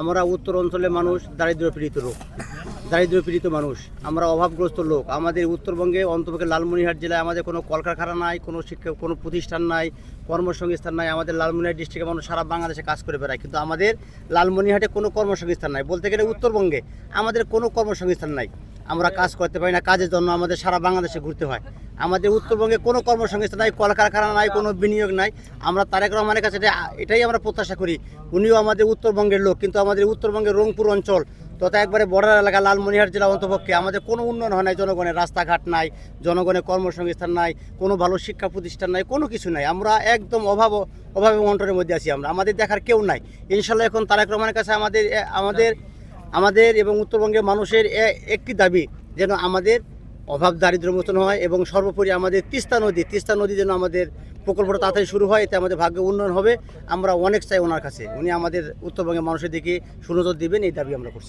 আমরা উত্তর অঞ্চলের মানুষ দারিদ্র পীড়িত লোক। দারিদ্র পীড়িত মানুষ। আমরা অভাবগ্রস্ত লোক। আমাদের উত্তরবঙ্গে অন্তপক্ষে লালমনিহাট জেলায় আমাদের কোনো কলকারখানা নাই, কোনো শিক্ষা, কোনো প্রতিষ্ঠান নাই, কর্মসংস্থান নাই। আমাদের লালমনিহাট ডিস্ট্রিক্টে মানুষ সারা বাংলাদেশে কাজ করে বেড়ায়। কিন্তু আমাদের লালমনিহাটে কোনো কর্মসংস্থান নাই। বলতে গেলে উত্তরবঙ্গে আমাদের কোনো কর্মসংস্থান নাই। আমরা কাজ করতে পারি না, কাজের জন্য আমাদের সারা বাংলাদেশে ঘুরতে হয়। আমাদের উত্তরবঙ্গে কোনো কর্মসংস্থান নাই কলকারখানা নাই, কোনো বিনিয়োগ নাই। আমরা তারেক রহমানের কাছে এটাই আমরা প্রত্যাশা করি। উনিও আমাদের উত্তরবঙ্গের লোক, কিন্তু আমাদের উত্তরবঙ্গের রংপুর অঞ্চল তথা একবারে বর্ডার এলাকা লালমনিরহাট জেলা অন্তপক্ষে আমাদের কোনো উন্নয়ন হয় নাই, জনগণের রাস্তাঘাট নাই, জনগণের কর্মসংস্থান নাই, কোনো ভালো শিক্ষা প্রতিষ্ঠান নাই, কোনো কিছু নাই। আমরা একদম অভাব, অভাবে অন্টনের মধ্যে আছি আমরা। আমাদের দেখার কেউ নাই। ইনশাল্লাহ এখন তারেক রহমানের কাছে আমাদের আমাদের আমাদের এবং উত্তরবঙ্গের মানুষের একটি দাবি যেন আমাদের অভাব দারিদ্র মোচন হয় এবং সর্বোপরি আমাদের তিস্তা নদী তিস্তা নদী যেন আমাদের প্রকল্পটা তাড়াতাড়ি শুরু হয়, এতে আমাদের ভাগ্য উন্নয়ন হবে। আমরা অনেক চাই ওনার কাছে। উনি আমাদের উত্তরবঙ্গের মানুষের দিকে সুনজর দিবেন, এই দাবি আমরা করছি।